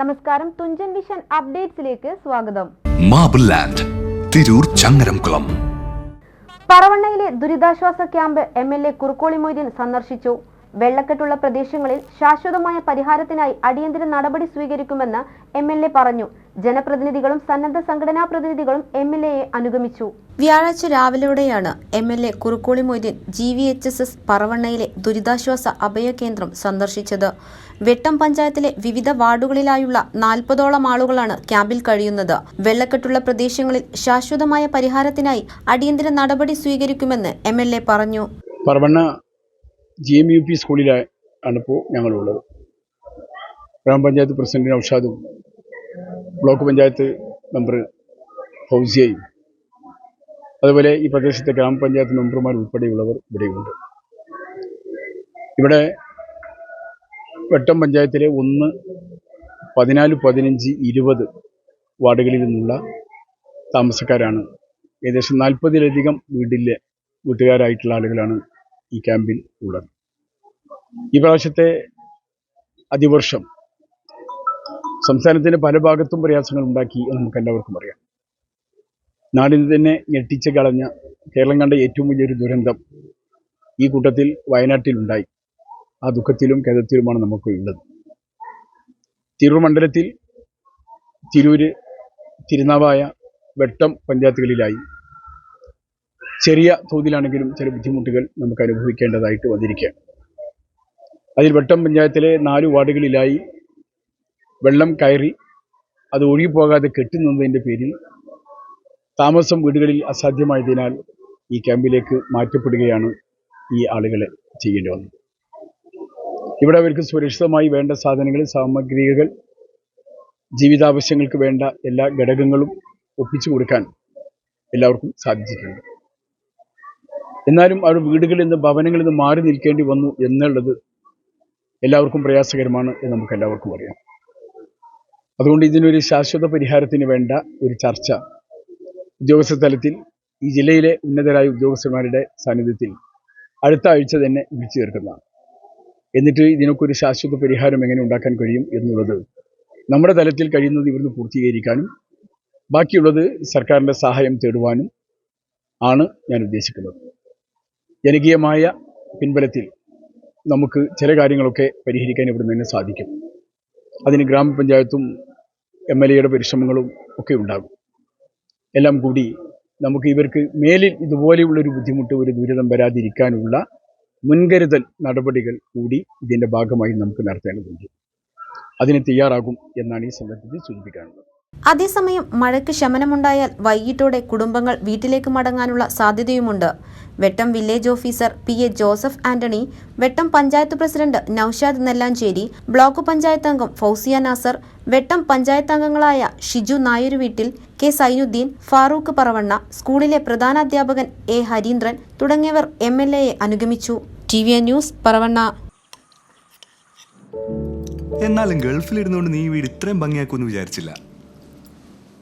നമസ്കാരം. തുഞ്ചൻ വിഷൻ അപ്ഡേറ്റ്സിലേക്ക് സ്വാഗതം. Marble land Tirur Changaramkulam. പറവണ്ണയിലെ ദുരിതാശ്വാസ camp M L A Kurukkoli Moideen സന്ദർശിച്ചു. വെള്ളക്കെട്ടുള്ള പ്രദേശങ്ങളിൽ ശാശ്വതമായ പരിഹാരത്തിനായി അടിയന്തര നടപടി സ്വീകരിക്കുമെന്ന് എം എൽ എ പറഞ്ഞു. ജനപ്രതിനിധികളും സന്നദ്ധ സംഘടനാ പ്രതിനിധികളും എം എൽ എയെ അനുഗമിച്ചു. വ്യാഴാഴ്ച രാവിലെയോടെയാണ് M L A Kurukkoli Moideen G V H S S പറവണ്ണയിലെ ദുരിതാശ്വാസ അഭയ കേന്ദ്രം സന്ദർശിച്ചത്. വെട്ടം പഞ്ചായത്തിലെ വിവിധ വാർഡുകളിലായുള്ള നാൽപ്പതോളം ആളുകളാണ് ക്യാമ്പിൽ കഴിയുന്നത്. വെള്ളക്കെട്ടുള്ള പ്രദേശങ്ങളിൽ ശാശ്വതമായ പരിഹാരത്തിനായി അടിയന്തര നടപടി സ്വീകരിക്കുമെന്ന് എം എൽ എ പറഞ്ഞു. Paravanna G M U P സ്കൂളിലാണ് ഇപ്പോൾ ഞങ്ങളുള്ളത്. ഗ്രാമപഞ്ചായത്ത് പ്രസിഡന്റ് നൌഷാദും ബ്ലോക്ക് പഞ്ചായത്ത് മെമ്പർ ഫൗസിയയും. അതുപോലെ ഈ പ്രദേശത്തെ ഗ്രാമപഞ്ചായത്ത് മെമ്പർമാർ ഉൾപ്പെടെയുള്ളവർ ഇവിടെയുണ്ട്. ഇവിടെ വെട്ടം പഞ്ചായത്തിലെ ഒന്ന് പതിനാല് പതിനഞ്ച് ഇരുപത് വാർഡുകളിൽ നിന്നുള്ള താമസക്കാരാണ്. ഏകദേശം നാൽപ്പതിലധികം വീട്ടിലെ വീട്ടുകാരായിട്ടുള്ള ആളുകളാണ് ഈ ക്യാമ്പിൽ ഉള്ളത്. ഈ പ്രാവശ്യത്തെ അതിവർഷം സംസ്ഥാനത്തിന്റെ പല ഭാഗത്തും പ്രയാസങ്ങൾ ഉണ്ടാക്കി എന്ന് നമുക്ക് എല്ലാവർക്കും അറിയാം. നാടിന് തന്നെ ഞെട്ടിച്ച് കളഞ്ഞ കേരളം കണ്ട ഏറ്റവും വലിയൊരു ദുരന്തം ഈ കൂട്ടത്തിൽ വയനാട്ടിലുണ്ടായി. ആ ദുഃഖത്തിലും ഖേദത്തിലുമാണ് നമുക്ക് ഉള്ളത്. തിരൂർ മണ്ഡലത്തിൽ തിരൂര് തിരുനാവായ വെട്ടം പഞ്ചായത്തുകളിലായി. ചെറിയ തോതിലാണെങ്കിലും ചില ബുദ്ധിമുട്ടുകൾ നമുക്ക് അനുഭവിക്കേണ്ടതായിട്ട് വന്നിരിക്കുകയാണ്. അതിൽ വെട്ടം പഞ്ചായത്തിലെ നാല് വാർഡുകളിലായി വെള്ളം കയറി അത് ഒഴുകിപ്പോകാതെ കെട്ടുന്നതിന്റെ പേരിൽ താമസം വീടുകളിൽ അസാധ്യമായതിനാൽ ഈ ക്യാമ്പിലേക്ക് മാറ്റപ്പെടുകയാണ് ഈ ആളുകളെ ചെയ്യേണ്ടി വന്നത്. ഇവിടെ അവർക്ക് സുരക്ഷിതമായി വേണ്ട സാധനങ്ങൾ സാമഗ്രികൾ ജീവിതാവശ്യങ്ങൾക്ക് വേണ്ട എല്ലാ ഘടകങ്ങളും ഒപ്പിച്ചു കൊടുക്കാൻ എല്ലാവർക്കും സാധിച്ചിട്ടുണ്ട്. എന്നാലും അവർ വീടുകളിൽ നിന്ന് ഭവനങ്ങളിൽ നിന്ന് മാറി നിൽക്കേണ്ടി വന്നു എന്നുള്ളത് എല്ലാവർക്കും പ്രയാസകരമാണ് എന്ന് നമുക്ക് എല്ലാവർക്കും അറിയാം. അതുകൊണ്ട് ഇതിനൊരു ശാശ്വത പരിഹാരത്തിന് വേണ്ട ഒരു ചർച്ച. ഉദ്യോഗസ്ഥ തലത്തിൽ ഈ ജില്ലയിലെ ഉന്നതരായ ഉദ്യോഗസ്ഥന്മാരുടെ സാന്നിധ്യത്തിൽ അടുത്ത ആഴ്ച തന്നെ വിളിച്ചു ചേർക്കുന്നതാണ്. എന്നിട്ട് ഇതിനൊക്കെ ഒരു ശാശ്വത പരിഹാരം എങ്ങനെ ഉണ്ടാക്കാൻ കഴിയും എന്നുള്ളത് നമ്മുടെ തലത്തിൽ കഴിയുന്നത് ഇവിടുന്ന് പൂർത്തീകരിക്കാനും ബാക്കിയുള്ളത് സർക്കാരിന്റെ സഹായം തേടുവാനും ആണ് ഞാൻ ഉദ്ദേശിക്കുന്നത്. ജനകീയമായ പിൻബലത്തിൽ നമുക്ക് ചില കാര്യങ്ങളൊക്കെ പരിഹരിക്കാൻ ഇവിടുന്ന് തന്നെ സാധിക്കും. അതിന് ഗ്രാമപഞ്ചായത്തും എം എൽ എയുടെ പരിശ്രമങ്ങളും ഒക്കെ ഉണ്ടാകും. എല്ലാം കൂടി നമുക്ക് ഇവർക്ക് മേലിൽ ഇതുപോലെയുള്ളൊരു ബുദ്ധിമുട്ട് ഒരു ദുരിതം വരാതിരിക്കാനുള്ള മുൻകരുതൽ നടപടികൾ കൂടി ഇതിന്റെ ഭാഗമായി നമുക്ക് നടത്തേണ്ടതുണ്ട്. അതിന് തയ്യാറാകും എന്നാണ് ഈ സന്ദർഭത്തിൽ സൂചിപ്പിക്കാനുള്ളത്. അതേസമയം മഴയ്ക്ക് ശമനമുണ്ടായാൽ വൈകിട്ടോടെ കുടുംബങ്ങൾ വീട്ടിലേക്ക് മടങ്ങാനുള്ള സാധ്യതയുമുണ്ട്. Vettom village officer P A Joseph Antony Vettom panchayat president Noushad Nellancheri block panchayat അംഗം ഫൗസിയ നാസർ വെട്ടം പഞ്ചായത്ത് അംഗങ്ങളായ ഷിജു നായരു വീട്ടിൽ കെ സൈനുദ്ദീൻ ഫാറൂഖ് പറവണ്ണ സ്കൂളിലെ പ്രധാനാധ്യാപകൻ എ ഹരീന്ദ്രൻ തുടങ്ങിയവർ എം എൽ എയെ അനുഗമിച്ചു. T V news Paravanna. എന്നാലും ഗൾഫിലിരുന്നുകൊണ്ട് നീ വീട് ഇത്രയും ഭംഗിയാക്കുമെന്ന് വിചാരിച്ചില്ല.